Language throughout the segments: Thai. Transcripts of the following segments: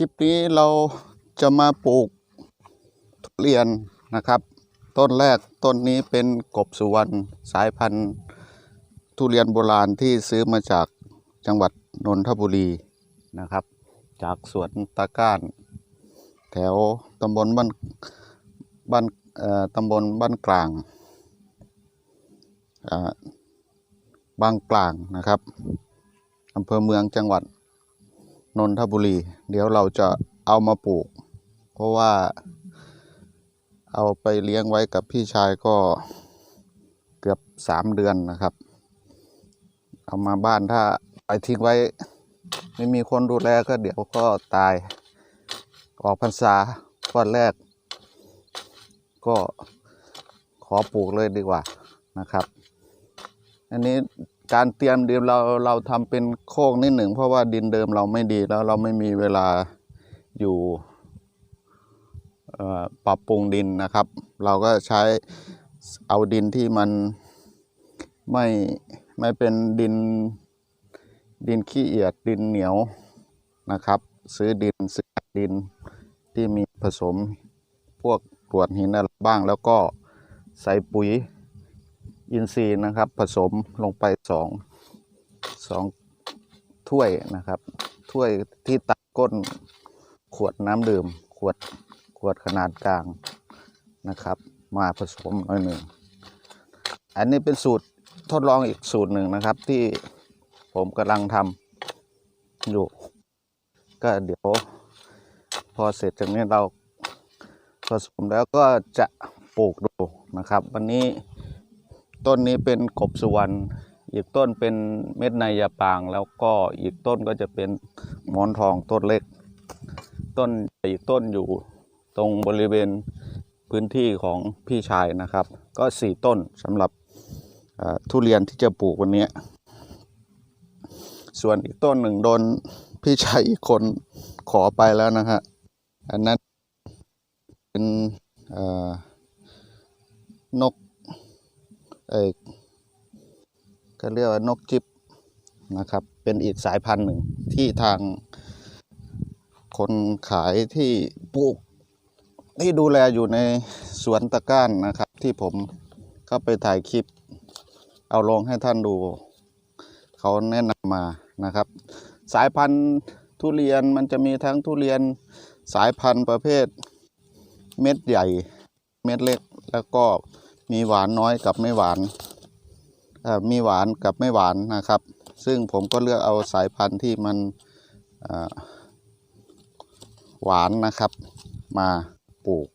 คลิปนี้เราจะมาปลูกทุเรียนนะครับ ต้นแรกต้นนี้เป็นกบสุวรรณสายพันธุ์ ทุเรียนโบราณที่ซื้อมาจากจังหวัดนนทบุรีนะครับ จากสวนตะก้าน แถวตำบลบ้านบ้านเอ่อตำบลบ้านกลางอ่าบางกลางนะครับอำเภอเมืองจังหวัด นนทบุรี เดี๋ยวเราจะเอามาปลูก เพราะว่าเอาไปเลี้ยงไว้กับพี่ชายก็เกือบสามเดือนนะครับ เอามาบ้านถ้าไปทิ้งไว้ ไม่มีคนดูแลก็เดี๋ยวก็ตาย ออกพรรษาก้อนแรก ก็ขอปลูกเลยดีกว่านะครับ อันนี้ การเตรียมดินเราเราทำเป็นโคกนิดหนึ่ง เพราะว่าดินเดิมเราไม่ดีแล้วเราไม่มีเวลาอยู่ปรับปรุงดินนะครับ เราก็ใช้เอาดินที่มันไม่ไม่เป็นดินดินขี้เอียดดินเหนียวนะครับ ซื้อดินซื้อดินที่มีผสมพวกกรวดหินอะไรบ้างแล้วก็ใส่ปุ๋ย อินทรีย์นะครับ ผสมลงไปสองสองถ้วยนะครับ ถ้วยที่ตักก้นขวดน้ำดื่ม ขวดขวดขนาดกลางนะครับ มาผสมหน่อยหนึ่ง อันนี้เป็นสูตรทดลองอีกสูตรหนึ่งนะครับ ที่ผมกำลังทำอยู่ ก็เดี๋ยวพอเสร็จจากนี้เราผสมแล้วก็จะปลูกดูนะครับ วันนี้ ต้นนี้เป็นกบสุวรรณอีกต้นเป็นเม็ดในยาปาง แล้วก็อีกต้นก็จะเป็นหมอนทองต้นเล็ก ต้นอีกต้นอยู่ตรงบริเวณพื้นที่ของพี่ชายนะครับ ก็สี่ต้นสำหรับทุเรียนที่จะปลูกวันนี้ ส่วนอีกต้นหนึ่งโดนพี่ชายอีกคนขอไปแล้วนะฮะอันนั้นเป็นนก เอ้ก็เรียกว่านกจิบนะครับ เป็นอีกสายพันธุ์หนึ่งที่ทาง คนขายที่ปลูก ที่ดูแลอยู่ในสวนตะก้านนะครับ ที่ผมเข้าไปถ่ายคลิป เอาลงให้ท่านดู เขาแนะนำมานะครับ สายพันธุ์ทุเรียนมันจะมีทั้งทุเรียนสายพันธุ์ประเภท เม็ดใหญ่ เม็ดเล็กแล้วก็ มีหวานน้อยกับไม่หวานเอ่มีหวานกับไม่หวานนะครับ ซึ่งผมก็เลือกเอาสายพันธุ์ที่มันหวานนะครับ มาปลูก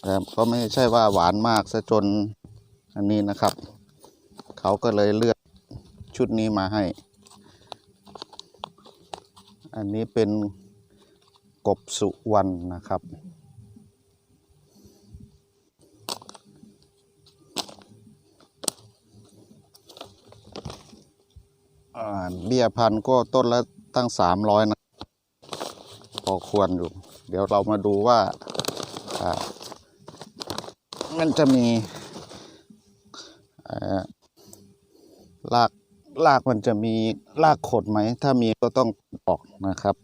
แต่ก็ไม่ใช่ว่าหวานมากซะจนอันนี้นะครับ เขาก็เลยเลือกชุดนี้มาให้ อันนี้เป็นกบสุวรรณนะครับ เบี้ยพันก็ต้นละตั้งสามร้อยนะพอควรอยู่ เดี๋ยวเรามาดูว่ามันจะมีอ่ารากรากมันจะมีรากขดไหม ถ้ามีก็ต้องออกนะครับ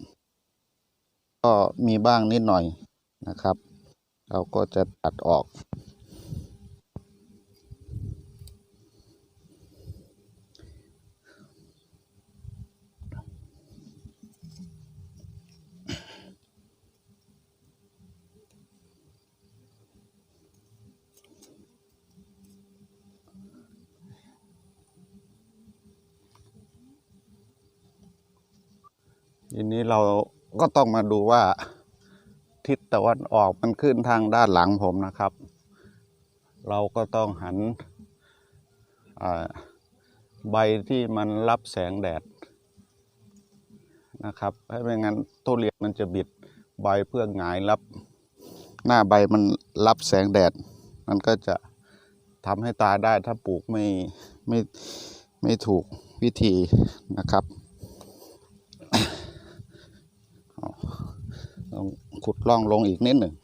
ก็มีบ้างนิดหน่อยนะครับ เราก็จะตัดออก ทีนี้เราก็ต้องมาดูว่าทิศตะวันออกมันขึ้นทางด้านหลังผมนะครับ เราก็ต้องหันใบที่มันรับแสงแดดนะครับให้ไม่งั้นทุเรียนมันจะบิดใบเพื่อหงายรับ หน้าใบมันรับแสงแดด มันก็จะทำให้ตายได้ถ้าปลูกไม่ไม่ไม่ถูกวิธีนะครับ ต้องขุดล่องลงอีกนิดหนึ่ง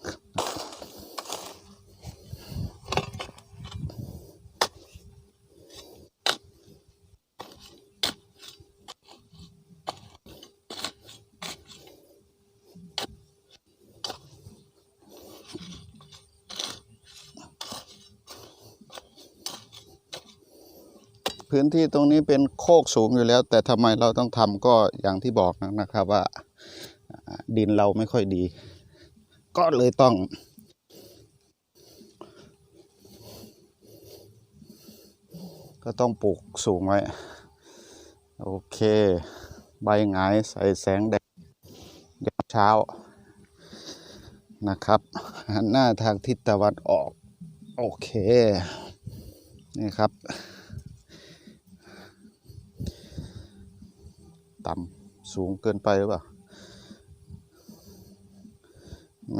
พื้นที่ตรงนี้เป็นโคกสูงอยู่แล้ว แต่ทำไมเราต้องทำก็อย่างที่บอกนะครับว่า ดินเราไม่ค่อยดี ก็เลยต้อง ก็ต้องปลูกสูงไว้ โอเค ใบหงายใส่แสงแดดยามเช้านะครับหันหน้าทางทิศตะวันออก โอเค นี่ครับต่ำสูงเกินไปหรือเปล่า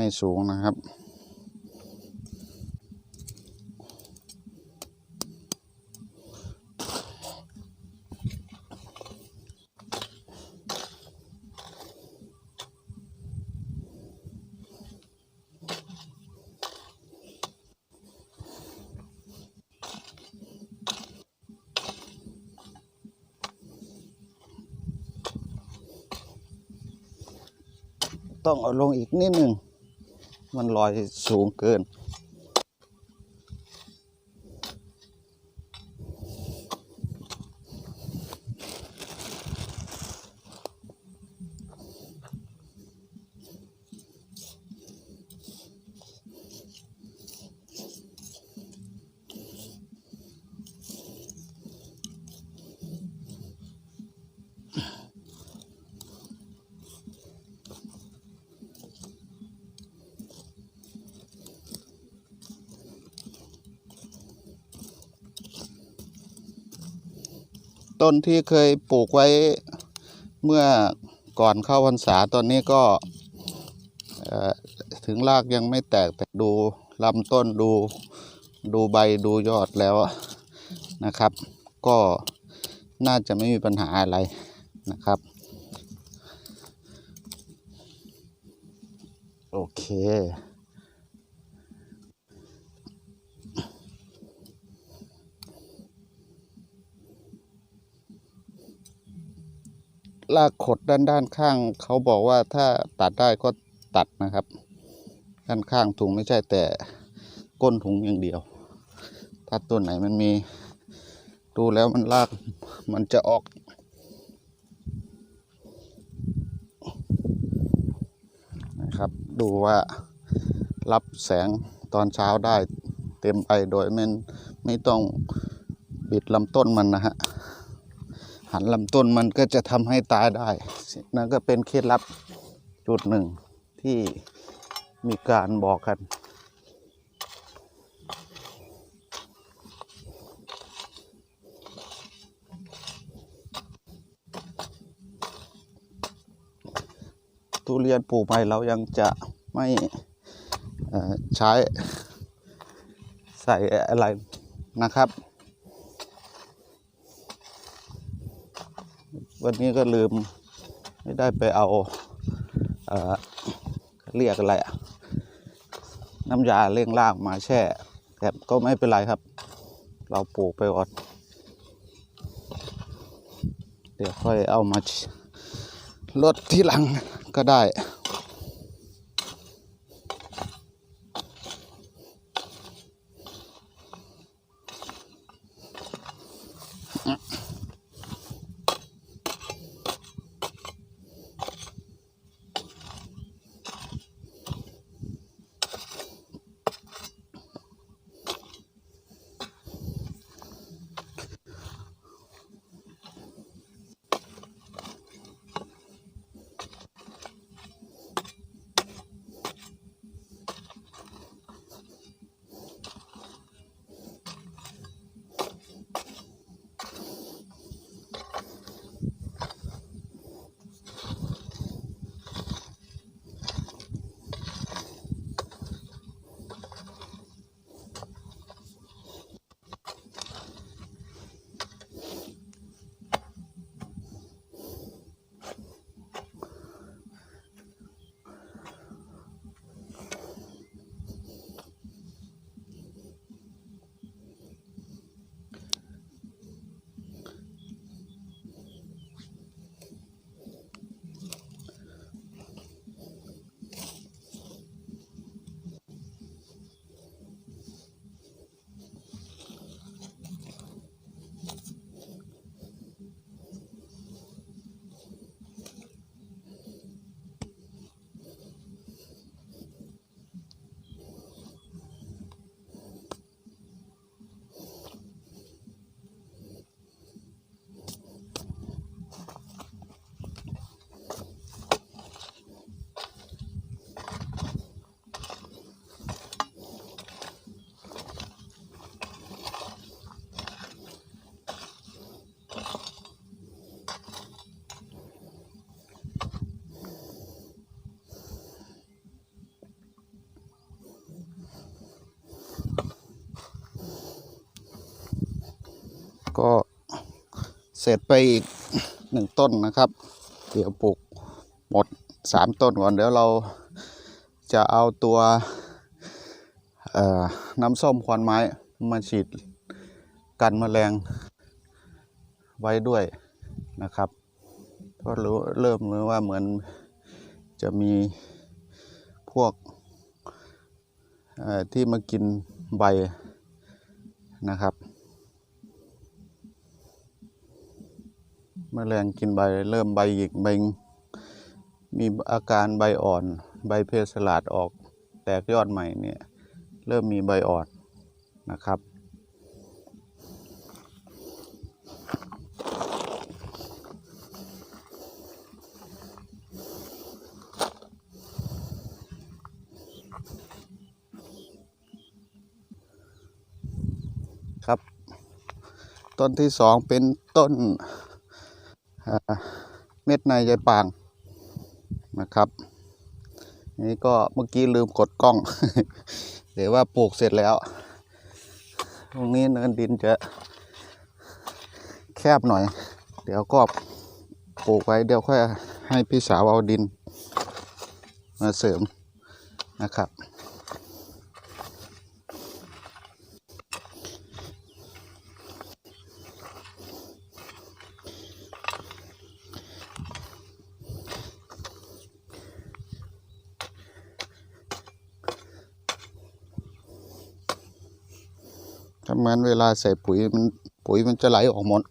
ไม่สูงนะครับ ต้องเอาลงอีกนิดหนึ่ง มันลอยสูงเกิน ต้นที่เคยปลูกไว้เมื่อก่อนเข้าพรรษาตอนนี้ก็ถึงรากยังไม่แตกแต่ดูลำต้นดูดูใบดูยอดแล้วนะครับ ก็น่าจะไม่มีปัญหาอะไรนะครับ โอเค ลากขดด้านด้านข้าง เขาบอกว่าถ้าตัดได้ก็ตัดนะครับ ด้านข้างถุงไม่ใช่แต่ก้นถุงอย่างเดียว ถ้าตัวไหนมันมีดูแล้วมันลากมันจะออก นะครับดูว่ารับแสงตอนเช้าได้เต็มไปโดยไม่ไม่ต้องบิดลำต้นมันนะฮะ หันลำต้นมันก็จะทำให้ตายได้นั่นก็เป็นเคล็ดลับจุดหนึ่งที่มีการบอกกัน ทุเรียนปลูกใหม่เรายังจะไม่ใช้ใส่อะไรนะครับ วันนี้ก็ลืม ไม่ได้ไปเอาเอ่อเรียกอะไรอะน้ำยาเร่งรากมาแช่ แต่ก็ไม่เป็นไรครับ เราปลูกไปก่อนเดี๋ยวค่อยเอามาลดที่หลังก็ได้ ร็จไปอีกหนึ่งต้นนะครับ เดี๋ยวปลูกหมดสามต้นก่อนเดี๋ยวเราจะเอาตัวน้ำส้มควันไม้มาฉีดกันแมลงไว้ด้วยนะครับเพราะรู้เริ่มรู้ว่าเหมือนจะมีพวกที่มากินใบนะครับ แมลงกินใบเริ่มใบหยิกใบมีอาการใบอ่อน ใบเพสลาดออก แตกยอดใหม่เนี่ยเริ่มมีใบอ่อนนะครับ ครับ ต้นที่สองเป็นต้น เม็ดในใจปางนะครับนี่ก็เมื่อกี้ลืมกดกล้องเดี๋ยวว่าปลูกเสร็จแล้ว ตรงนี้เนินดินจะแคบหน่อย เดี๋ยวก็ปลูกไว้เดี๋ยวค่อยให้พี่สาวเอาดินมาเสริมนะครับ ถ้ามันเวลาใส่ปุ๋ยมันปุ๋ยมันจะไหลออกหมด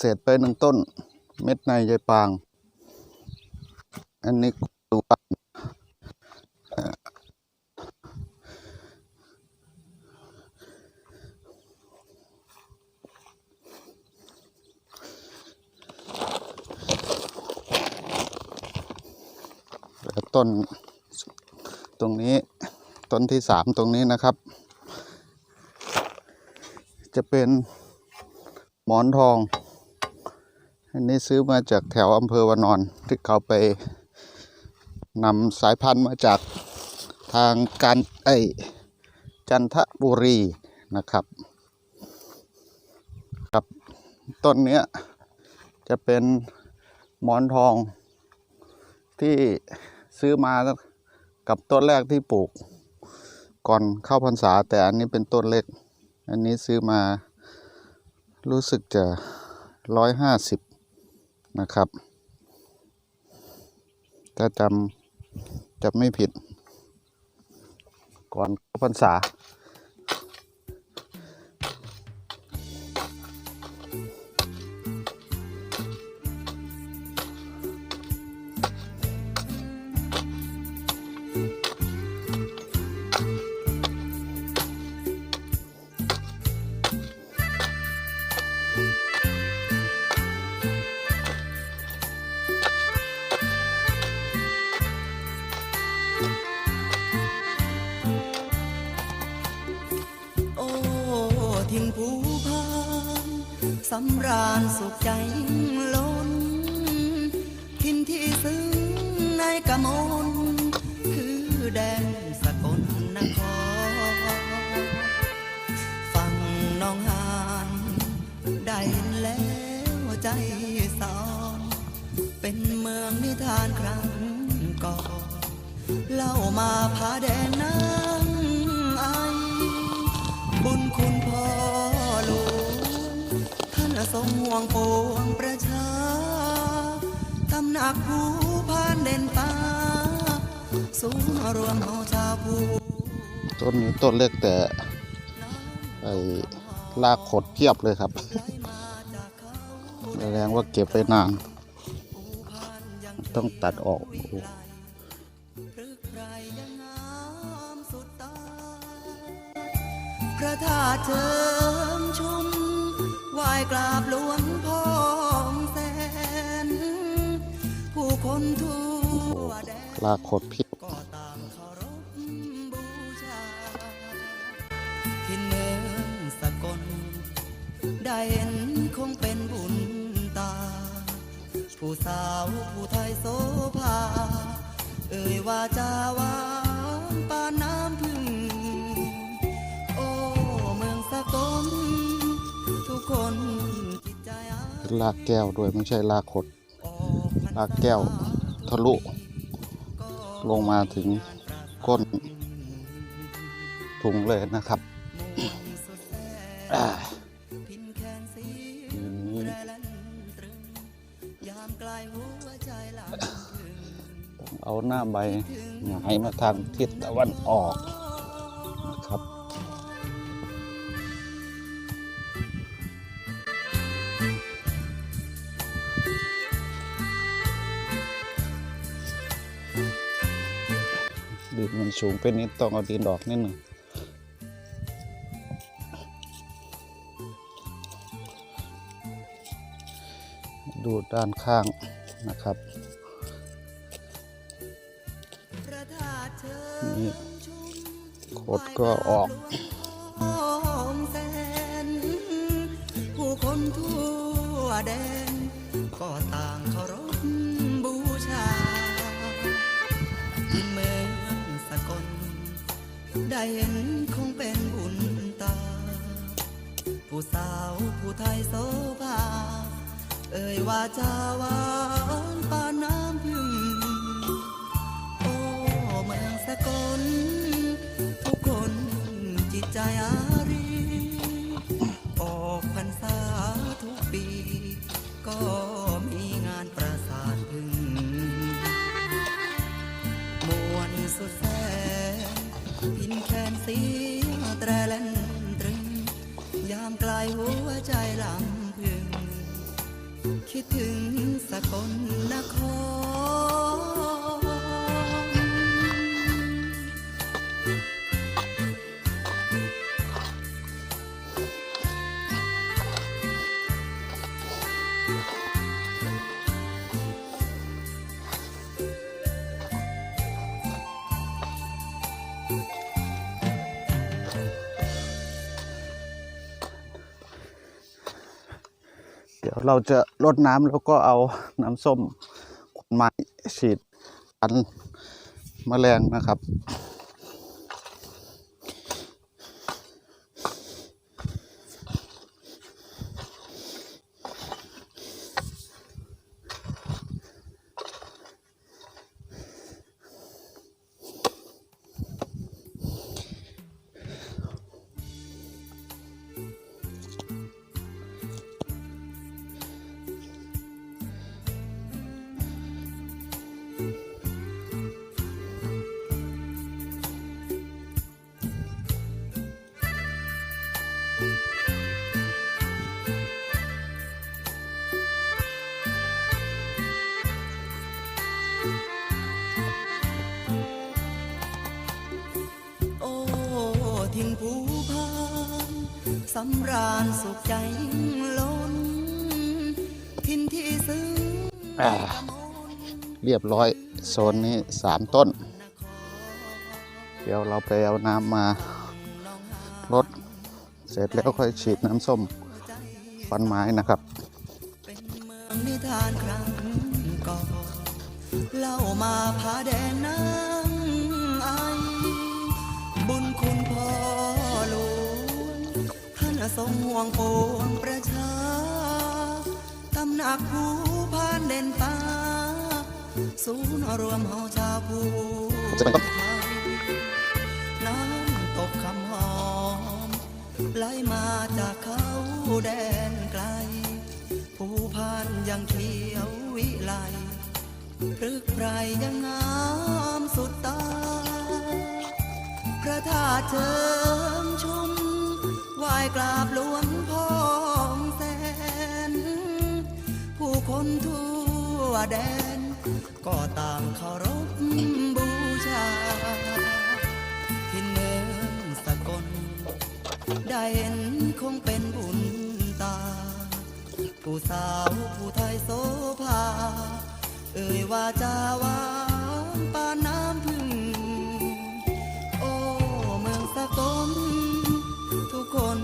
เสร็จไปหนึ่งต้น เม็ดในใจปาง อันนี้ดูว่าเอ่อแล้วต้นตรงนี้ต้นที่สามตรงนี้นะครับ จะเป็นหมอนทอง อันนี้ซื้อมาจากแถวอำเภอวานอนที่เขาไปนำสายพันธุ์มาจากทางการไอจันทบุรีนะครับครับต้นเนี้ยจะเป็นหมอนทองที่ซื้อมากับต้นแรกที่ปลูก ก่อนเข้าพรรษา แต่อันนี้เป็นต้นเล็ก อันนี้ซื้อมารู้สึกจะร้อยห้าสิบ นะครับ ถ้าจำจำไม่ผิด ก่อนพรรษา ใพานเด่นตาสูงรวมเฮาชาวผู้ต้นนี้ต้นเล็กแต่ไอ้รากขดเพียบเลยครับแสดงว่าเก็บไปนาน ต้องตัดออกโอ้โหพระธาตุเชิงชุมไหว้กราบหลวงพ่อแสน ผู้คนทั่วแดนรากขดเพีย คงเป็นบุญตา ผู้สาวผู้ไทยโสภา เอ่ยว่าจาวานปานน้ำพึ่ง โอ้เมืองสกลทุกคนจิตใจเป็นรากแก้วด้วยไม่ใช่รากขดออกพรรษรากแก้วทะลุ ลงมาถึงก้นถุงเลยนะครับ เอาหน้าใบหงายมาทางทิศตะวันออกนะครับดินมันสูงเป็นนิดต้องเอาดินออกนิดหนึ่งดูด้านข้างนะครับ โคดก็ออกผู้คนทั่วแดนก็ต่างเคารพบูชาเมืองสกลได้เห็นคงเป็นบุญตา ผู้สาวผู้ไทยโสภาเอ่ยว่าจาวานปาน้ำพึ่งโอ้เมืองสกลทุกคน ใจอารีออกพรรษาทุกปี ก็มีงานประสาทพึ่งมวนสุดแสนพินแคนสีแตรเลนตรึง ยามไกลหัวใจลำพึง คิดถึงสกลนคร เราจะรดน้ำแล้วก็เอาน้ำส้มขวดไม้ฉีดกันแมลงนะครับำราญสุขใจล้นทินที่ซึ้งอ่าเรียบร้อยโซนนี้สามต้น เดี๋ยวเราไปเอาน้ำมารดเสร็จแล้วค่อยฉีดน้ำส้มฟันไม้นะครับเป็นเมืองนิทานครั้งก่อนเล่ามาพาแดนนา ท่านทรงห่วงปวงประชาตำหนักผู้พานเด่นฟ้าศูนย์รวมเฮาชาวภูจะเป็นต้น้ำตกคำหอมไหลมาจากเขาแดนไกล ผู้พานยังเขียววิไลพรึกไพรยังงามสุดตา พระธาตุเชิงชุม ไหว้กราบหลวงพ่อแสน ผู้คนทั่วแดน ก็ต่างเคารพบูชา ที่เมืองสกล ได้เห็นคงเป็นบุญตา ผู้สาวผู้ไทยโสภา เอ่ยว่าจาวานปานน้ำพึ่ง โอ้เมืองสกล คน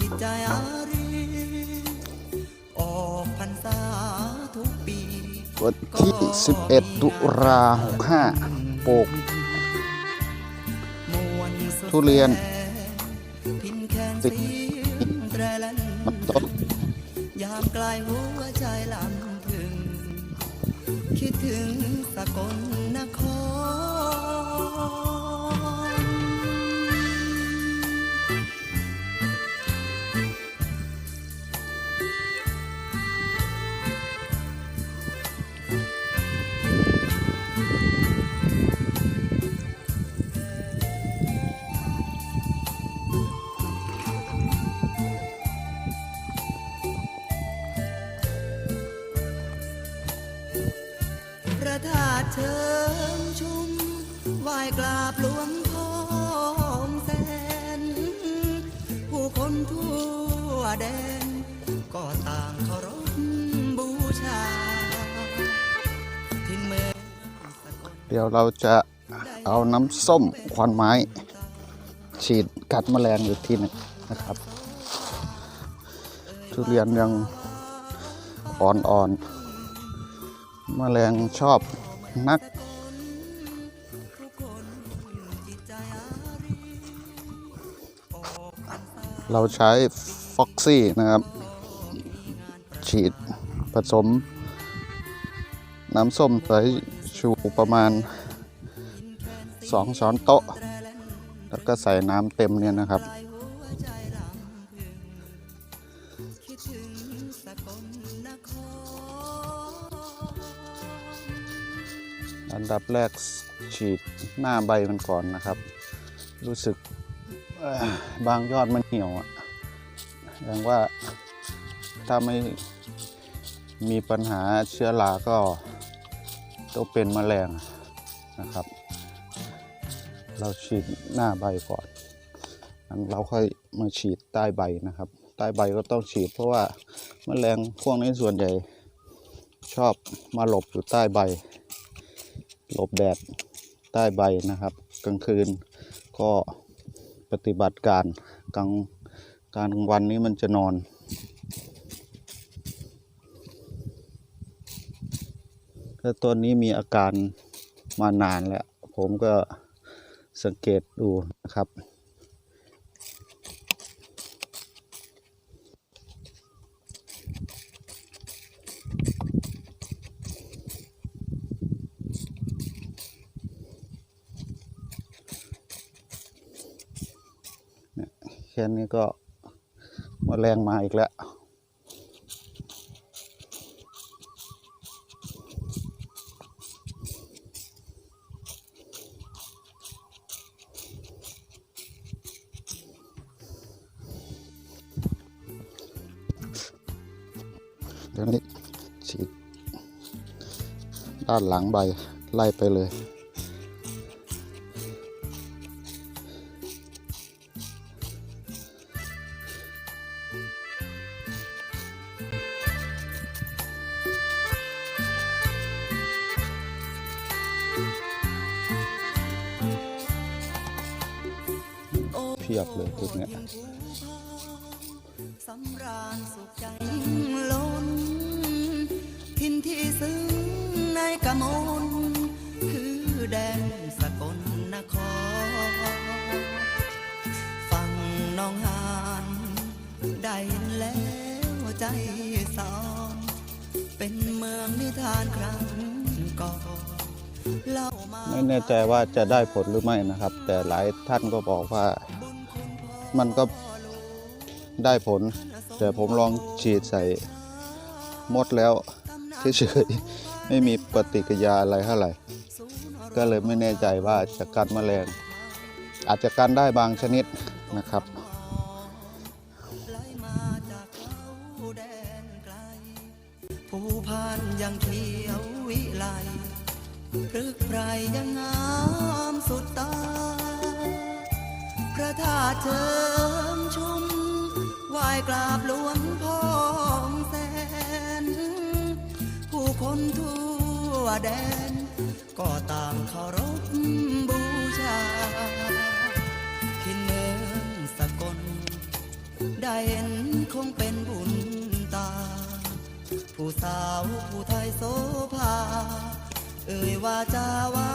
จิตใจอารีออกพรรษาทุกปีวันที่ 11 ตุลา65ปลูกทุเรียนพินแคนเสียงแตรแลนมันต้นยามกลายหัวใจลำพึง คิดถึงสกลนคร เดี๋ยวเราจะเอาน้ำส้มควันไม้ ฉีดกัดแมลงอีกทีหนึงนะครับ ทุเรียนยังอ่อนๆแมลงชอบนักเราใช้ฟ็อกซี่นะครับ ฉีดผสม น้ำส้มสายชูประมาณ 2 ช้อนโต๊ะ แล้วก็ใส่น้ำเต็มเนี่ยนะครับ อันดับแรกฉีดหน้าใบมันก่อนนะครับ รู้สึกบางยอดมันเหี่ยวอะแสดงว่าถ้าไม่ มีปัญหาเชื้อราก็ต้องเป็นแมลงนะครับ เราฉีดหน้าใบก่อนอันเราค่อยมาฉีดใต้ใบนะครับ ใต้ใบก็ต้องฉีดเพราะว่าแมลงพวกนี้ส่วนใหญ่ชอบมาหลบอยู่ใต้ใบ หลบแดดใต้ใบนะครับ กลางคืนก็ปฏิบัติการกลางการกลางวันนี้มันจะนอน แล้วตัวนี้มีอาการมานานแล้ว ผมก็สังเกตดูนะครับ แค่นี้ก็มาแมลงมาอีกแล้ว ด้านหลังใบไล่ไปเลย เพียบเลยพวกเนี้ยสำราญสุขใจล้นทินที่ซึ้ง ในกมลคือแดนสกลนคร ฟังน้องหานได้แล้วใจสอนเป็นเมืองนิทานครั้งก่อนเล่ามาไม่แน่ใจว่าจะได้ผลหรือไม่นะครับ แต่หลายท่านก็บอกว่ามันก็ได้ผล แต่ผมลองฉีดใส่มดแล้วเฉยๆ ไม่มีปฏิกิริยาอะไรเท่าไหร่ก็เลยไม่แน่ใจว่าจะกัดแมลง อาจจะกันได้บางชนิดนะครับไหลมาจากเขาแดนไกลภูพานยังเขียววิไลพรึกไพรยังงามสุดตา พระธาตุเชิงชุมไหว้กราบหลวง แดน ก็ต่างเคารพบูชาขินเมืองสกล ได้เห็นคงเป็นบุญตา ผู้สาวผู้ไทยโสภา เอ่ยว่าจาวา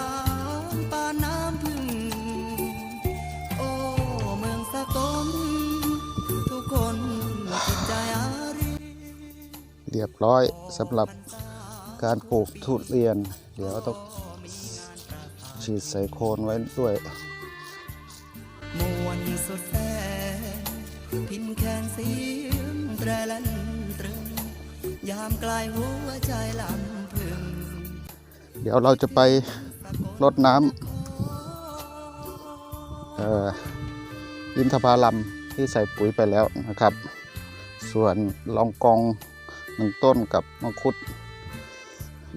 นปานน้ำพึ่ง โอ้เมืองสกล ทุกคนจิตใจอารี เรียบร้อยสำหรับ การปลูกทุเรียน เดี๋ยวต้องฉีดใส่โคนไว้ด้วยมวนสดแสพินแคนเสียงแตรลันตรึงยามกลายหัวใจลำพึงเดี๋ยวเราจะไปรดน้ำเอ่ออินทผลัมที่ใส่ปุ๋ยไปแล้วนะครับ ส่วนลองกองหนึ่งต้นกับมังคุด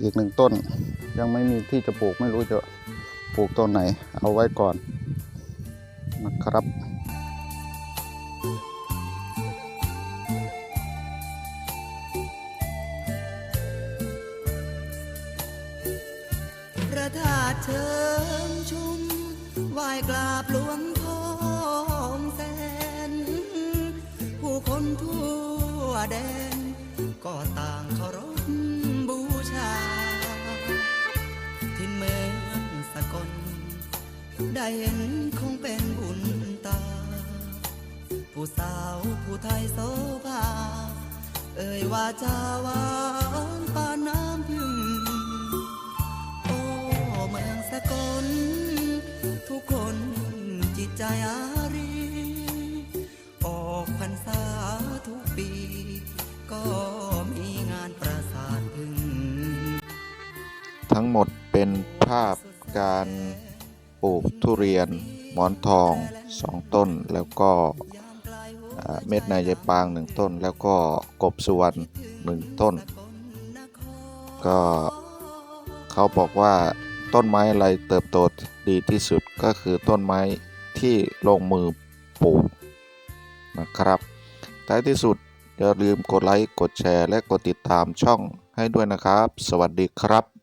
อีกหนึ่งต้น ยังไม่มีที่จะปลูกไม่รู้จะปลูกต้นไหน เอาไว้ก่อนนะครับ ผู้สาวผู้ไทยโสภาเอ่ยว่าจาหวานปานน้ำพึ่งโอ้เมืองสกลทุกคนจิตใจอารี ออกพรรษาทุกปี ก็มีงานประสาทพึงทั้งหมดเป็นภาพการปลูกทุเรียนหมอนทองสองต้นแล้วก็ เม็ดนายายปางหนึ่งต้น แล้วก็กบสุวรรณหนึ่งต้น ก็เขาบอกว่าต้นไม้อะไรเติบโตดีที่สุดก็คือต้นไม้ที่ลงมือปลูกนะครับท้ายที่สุดอย่าลืมกดไลค์ กดแชร์ และกดติดตามช่องให้ด้วยนะครับ สวัสดีครับ